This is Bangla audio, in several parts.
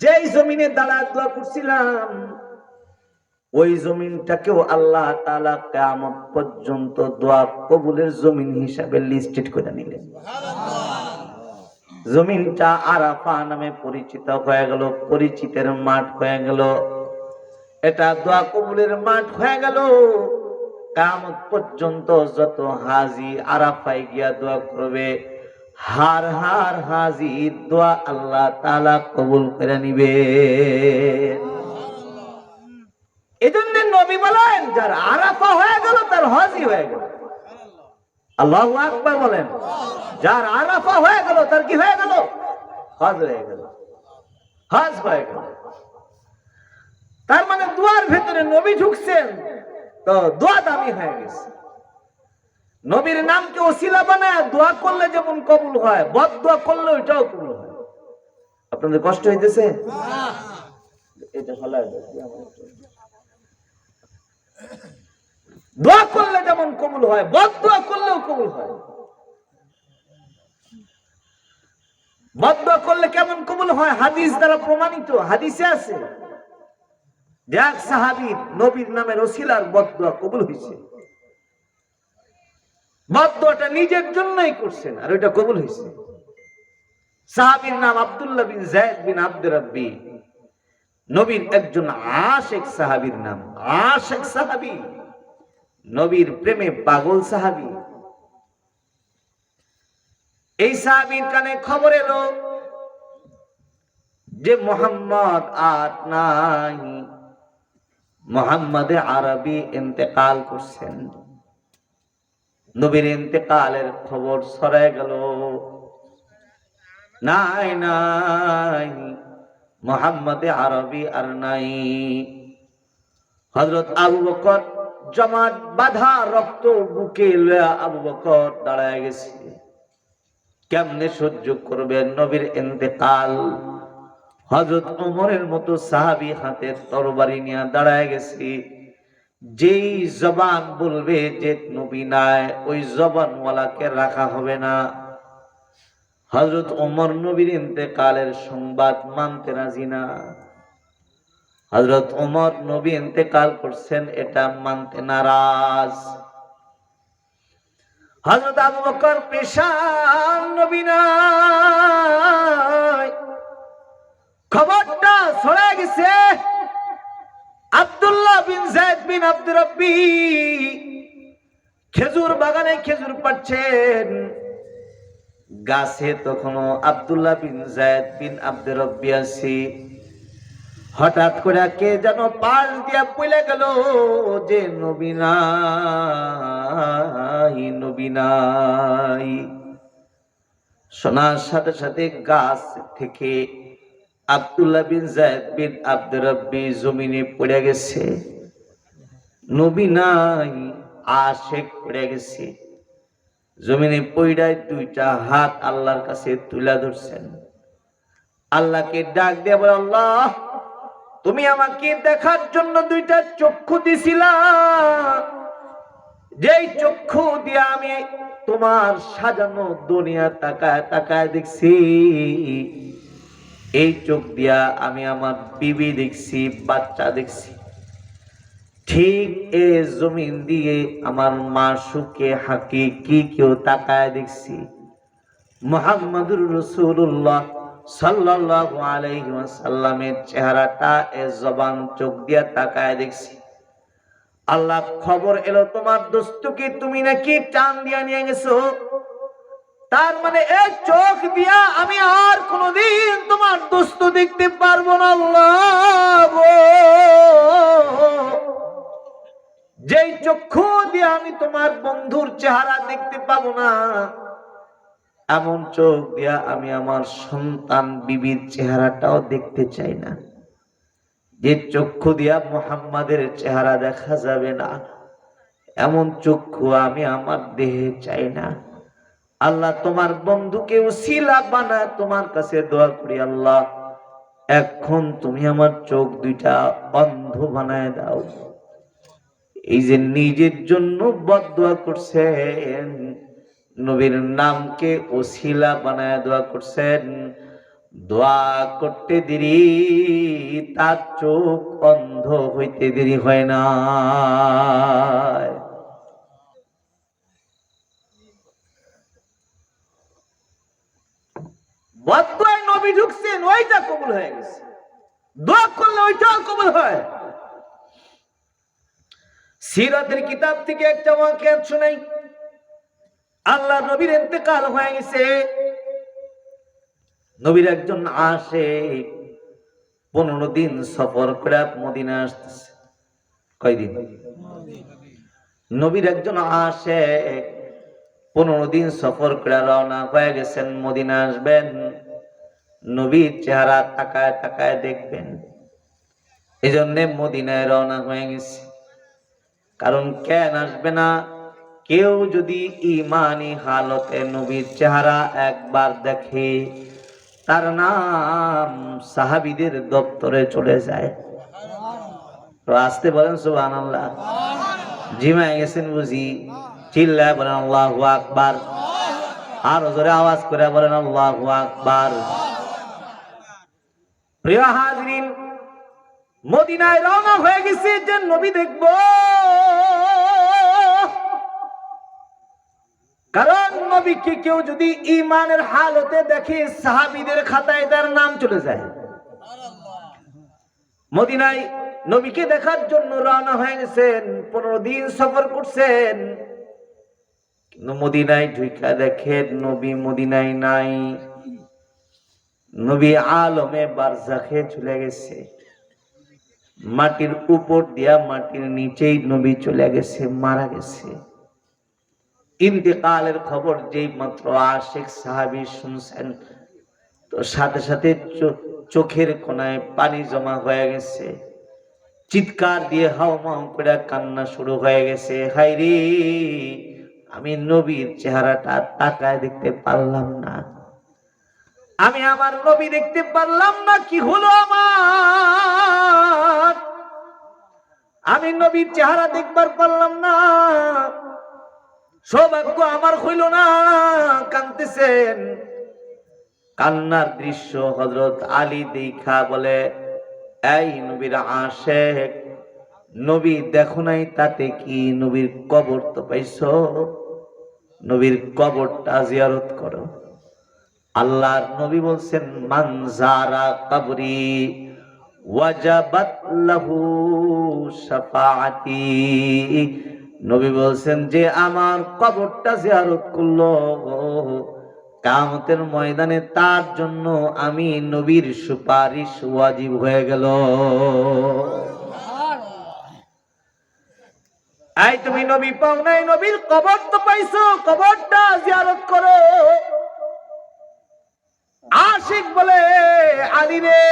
যেই জমিনে দাঁড়া দোয়া করছিলাম ওই জমিনটাকেও আল্লাহ তাআলা কিয়ামত পর্যন্ত দোয়া কবুলের জমিন হিসাবে লিস্টেড করে নিলেন। জমিনটা আরাফা নামে পরিচিত হয়ে গেল পরিচিতের মাঠ হয়ে গেল। এটা দোয়া কবুলের মাঠ হয়ে গেল। কামত পর্যন্ত যত হাজি আরাফায় গিয়া দোয়া করবে হার হার হাজি দোয়া আল্লাহ তাআলা কবুল করে নিবে। এজন্য নবী বলেন, যার আরাফা হয়ে গেল, তার হয়ে গেল। আল্লাহ বলেন, যার আরাফা হয়ে গেল, তার কি হয়ে গেল? হজ হয়ে গেল। হজ হয়ে গেল। তার মানে দুয়ার ভেতরে নবী ঢুকছেন, তো দোয়া দামি হয়ে গেছে। নবীর নামকে ওসিলা বানায় দোয়া করলে যেমন কবুল হয়, বদ দোয়া করলে ওইটাও কবুল হয়। আপনাদের কষ্ট হইতেছে? দিয়ে করলে যেমন কবুল হয়, বদ দোয়া করলেও কবুল হয়। বদ করলে কেমন কবুল হয়? হাদিস দ্বারা প্রমাণিত, হাদিসে আছে। দেখ সাহাবি, নবীর নামের ওসিলার বদুয়া কবুল হয়েছে নিজের জন্যই করছেন, আর ওইটা কবুল হয়েছে। সাহাবীর নাম বিন জায়দ বিন আব্দুর নবীর একজন আশেক সাহাবীর নাম, আশেক সাহাবী। নবীর প্রেমে পাগল সাহাবী। এই সাহাবীর কানে খবর এলো যে মোহাম্মদ আর নাই, মোহাম্মদে আরবি ইন্তেকাল করছেন। নবীর ইন্তেকালের খবর ছড়ায় গেল। নাই নাই, মোহাম্মদে আরবি আর নাই। হজরত আবু বকর জমাট বাধা রক্ত বুকে লয়া আবু বকর দাঁড়ায় গেছে। কেমনে সহ্য করবে নবীর ইন্তেকাল? হজরত ওমরের মতো সাহাবি হাতে তরবারি নিয়ে দাঁড়ায় গেছি। যেই জবান বলবে যে নবী নাই, ওই জবানওয়ালাকে রাখা হবে না। হজরত ওমর নবীর ইন্তেকালের সংবাদ মানতে রাজি না। হজরত ওমর নবী ইন্তেকাল করছেন, এটা মানতে নারাজ। হজরত আবু বকর পেশান নবী নাই। খবরটা ছড়া গেছে। আব্দুল্লাহ বিন জায়দ বিন আব্দুর রব্বি খেজুর বাগানে খেজুর পাচ্ছেন গাছে তখনও আব্দুল্লাহ বিন জায়দ বিন আব্দুর রব্বি আছে। হঠাৎ করে কে যেন পাশ দিয়া পড়ে গেল যে নবীনাই নবীনাই শোনার সাথে সাথে গাছ থেকে আব্দুল্লাহ বিন জায়দ বিন আব্দুর রব্বি জমিনে পড়ে গেছে। নবী নাই, আশেক পড়ে গেছে। জমিনে পইড়ায় দুইটা হাত আল্লাহর কাছে তুলে ধরছেন। আল্লাহকে ডাক দিয়ে বলে, আল্লাহ, তুমি আমাকে দেখার জন্য দুইটা চক্ষু দিছিলা। যেই চক্ষু দিয়ে আমি তোমার সাজানো দুনিয়া তাকায় তাকায় দেখছি এই চোখ দিয়া আমি আমার বিবি দেখছি, বাচ্চা দেখছি। ঠিক এ জমিন দিয়ে আমার মা সুখে, হাকি, কি কেউ তাকায় দেখছি। মোহাম্মদুর রসুল্লাহ সাল্লাল্লাহু আলাইহি ওয়াসাল্লামের চেহারাটা এ জবান চোখ দিয়া তাকায় দেখছি। আল্লাহ খবর এলো, তোমার দোস্তকে তুমি নাকি টান দিয়া নিয়ে গেছো? তার মানে এই চোখ দিয়া আমি আর কোনদিন তোমার দোস্ত দেখতে পারব না যেই চক্ষু দিয়ে আমি তোমার বন্ধুর চেহারা দেখতে পাবো না, এমন চোখ দিয়া আমি আমার সন্তান বিবির চেহারাটাও দেখতে চাই না। যে চক্ষু দিয়া মোহাম্মদের চেহারা দেখা যাবে না, এমন চক্ষু আমি আমার দেহে চাই না। আল্লাহ তোমার বন্ধুকে উসিলা বানা তোমার কাছে দোয়া করি, আল্লাহ। এখন তুমি আমার চোখ দুইটা অন্ধ বানায় দাও। এই যে নিজের জন্য বদদোয়া করছেন, নবীর নামকে ওসিলা বানায় দোয়া করছেন, দোয়া করতে দেরি, তার চোখ অন্ধ হইতে দেরি হয় না বদুয়ায় নবী ঢুকছেন ওইটা কবুল হয়ে গেছে। দোয়া করলে ওইটাও কবুল হয়। সিরাতের কিতাব থেকে একটা ওয়াকিয়াত শোনাই। আল্লাহ নবীর ইন্তেকাল হয়ে গেছে। নবীর একজন আসে পনেরো দিন সফর করে মদিনা আসতেছে। কয়দিন? নবীর একজন আসে পনেরো দিন সফর করে রওনা হয়ে গেছেন, মদিনা আসবেন। নবীর চেহারা তাকায় তাকায় দেখবেন। এই জন্যে মদিনায় রওনা হয়ে গেছে। কারণ কেন আসবে না? কেউ যদি ইমানি হালতে নবীর চেহারা একবার দেখে, তার নাম সাহাবিদের দপ্তরে চলে যায়। আসতে বলেন সুবান আল্লাহ জিমায় গেছেন বুঝি? চিল্লায় বলেন আল্লাহ আকবার। আর জোরে আওয়াজ করে বলেন আল্লাহ আকবার। প্রিয় হাজরিন, মদিনায় রওনা হয়ে গেছে, যে নবী দেখব। কারণ নবীকে কেউ যদি ইমানের হালতে দেখে সাহাবিদের খাতায় তার নাম চলে যায়। মদিনায় নবীকে দেখার জন্য রওনা হয়ে গেছেন, পনেরো দিন সফর করছেন। মদিনায় ঢুকা দেখেন নবী মদিনায় নাই। নবী আলমে বারজাখে চলে গেছে। মাটির উপর দিয়া মাটির নিচেই নবী চলে গেছে, মারা গেছে। ইন্তেকালের খবর যেই মাত্র আশেখ সাহাবি শুনছেন, তো সাথে সাথে চোখের কোনায় পানি জমা হয়ে গেছে। চিৎকার দিয়ে হাও মাও করে কান্না শুরু হয়ে গেছে। হাই রে! আমি নবীর চেহারাটা তাকায় দেখতে পারলাম না। আমি আমার নবী দেখতে পারলাম না, কি হলো আমার? আমি নবীর চেহারা দেখবার পারলাম না। সৌভাগ্য আমার হইল না কানতেছেন কান্নার দৃশ্য হজরত আলী দেখা বলে, এই নবীর আশেক, নবী দেখো নাই তাতে কি নবীর কবর তো পাইছো? নবীর কবরটা জিয়ারত করো। আল্লাহর নবী বলছেন মানজারা কবরি ওয়াজাবাত লাহু শাফাআতি। নবী বলছেন, যে আমার কবরটা জিয়ারত করল কামতের ময়দানে তার জন্য আমি নবীর সুপারিশ ওয়াজিব হয়ে গেল। এই তুমি নবী পাও নাই, নবীর কবর তো পাইছো, কবরটা জিয়ারত করো। আশিক বলে, আলী রে,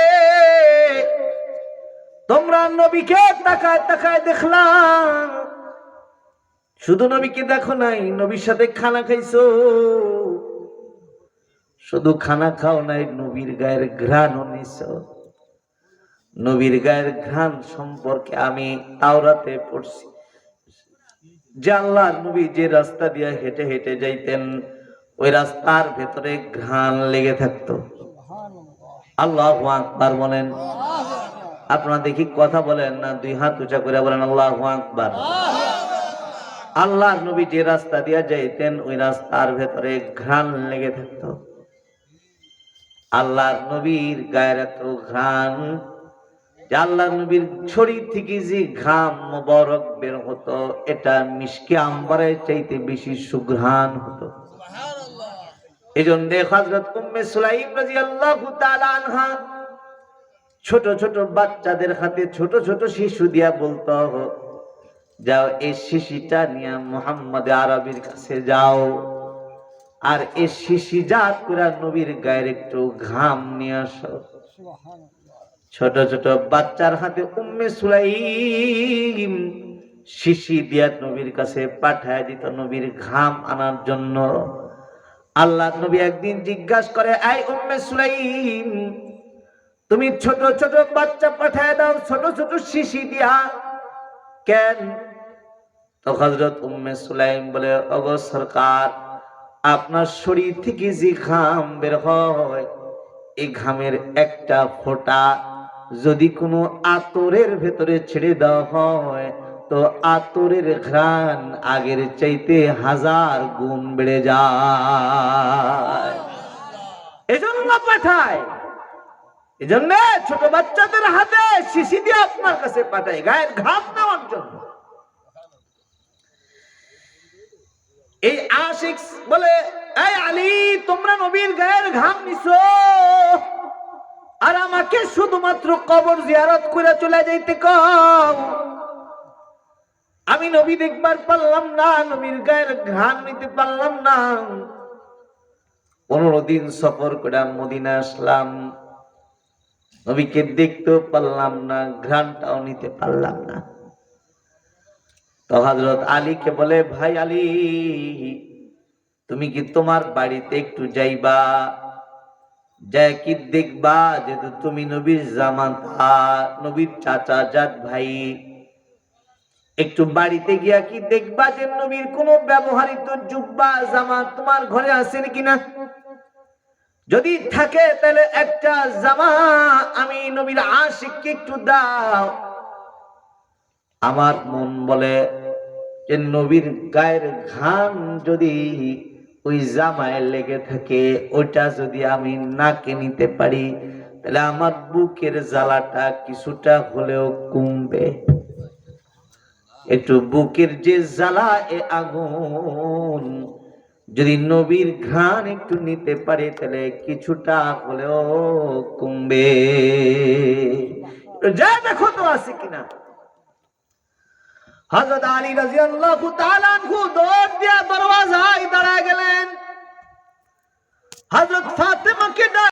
তোমরা নবীকে তাকায় তাকায় দেখলাম শুধু নবীকে দেখো নাই, নবীর সাথে খানা খাইছো। শুধু খানা খাও নাই, নবীর গায়ের ঘ্রাণও নিছ। নবীর গায়ের ঘ্রাণ সম্পর্কে আমি তাওরাতে পড়ছি। যে আল্লাহ নবী যে রাস্তা দিয়ে হেঁটে হেঁটে যাইতেন, ওই রাস্তার ভেতরে ঘ্রাণ লেগে থাকতো। আল্লাহ আকবার বলেন। আপনারা দেখি কথা বলেন না, দুই হাত উঁচা করে বলেন, আল্লাহ আকবার। আল্লাহর নবী যে রাস্তা দিয়া যাইতেন, ওই রাস্তার ভেতরে ঘ্রাণ লেগে থাকতো। আল্লাহর নবীর গায়ের এত ঘ্রাণ আল্লাহ নবীর শরীর থেকে যে ঘাম মোবারক বের হতো, এটা মিশকে আম্বারের চাইতে বেশি সুঘ্রাণ হতো। এই জন্য হজরত উম্মে সুলাইম রাদিয়াল্লাহু তাআলা আনহা ছোট ছোট বাচ্চাদের হাতে ছোট ছোট শিশু দিয়া বলতো, যাও এই শিশিটা নিয়ে মোহাম্মদ আরবির কাছে যাও। আর এই শিশি জাত করে নবীর গায়ের একটু ঘাম নিয়ে আসো। ছোট ছোট বাচ্চার হাতে উম্মে সুলাইম শিশি দিয়া নবীর কাছে পাঠায় দিত, নবীর ঘাম আনার জন্য। আল্লাহ নবী একদিন জিজ্ঞাসা করে আই উম্মে সুলাইম, তুমি ছোট ছোট বাচ্চা পাঠায় দাও, ছোট ছোট শিশি দিয়া। কেন? তো হজরত উম্মে সুলাইম বলে অগ সরকার, আপনার শরীর থেকে যে ঘাম বের হয়, এই ঘামের একটা ফোঁটা যদি কোনো আতরের ভেতরে ছেড়ে দেওয়া হয়, তো আতরের ঘ্রাণ আগের চাইতে হাজার গুণ বেড়ে যায়। এজন্য পাঠায়। এজন্য ছোট বাচ্চাদের হাতে শিশি দিয়ে আপনার কাছে পাঠায়, গায়ের ঘাম নেওয়ার জন্য। এই আশিক বলে, এই আলী, তোমরা নবীর গায়ের ঘাম নিছো। আমাকে শুধুমাত্র কবর জিয়ারত করে চলে যাইতে কও। আমি নবী দেখবার পারলাম না, নবীর গায়ের ঘাম নিতে পারলাম না। পনেরো দিন সফর করে মদিনা আসলাম। নবীকে দেখতেও পারলাম না, ঘ্রাণটাও নিতে পারলাম না। তো হজরত আলীকে বলে, ভাই আলী, তুমি কি তোমার বাড়িতে একটু যাইবা? দেখবা যেহেতু তুমি নবীর নবীর চাচা জাত ভাই। একটু বাড়িতে গিয়া কি দেখবা যে নবীর ব্যবহারিত জুব্বা, জামা তোমার ঘরে যদি থাকে তাহলে একটা জামা আমি নবীর আশিককে একটু দাও। আমার মন বলে যে নবীর গায়ের ঘাম যদি ওই জামায় লেগে থাকে, ওইটা যদি আমি নাকে নিতে পারি, তাহলে আমার বুকের জ্বালাটা কিছুটা হলেও কমবে। একটু বুকের যে জ্বালা, এ আগুন, যদি নবীর ঘ্রাণ একটু নিতে পারে, তাহলে কিছুটা হলেও কমবে। যা দেখো তো আছে কিনা? হযরত আলী রাদিয়াল্লাহু তাআলা আনহু দৌড় দিয়া দরওয়াজায় দাঁড়া গেলেন হযরত ফাতেমাকে ডাক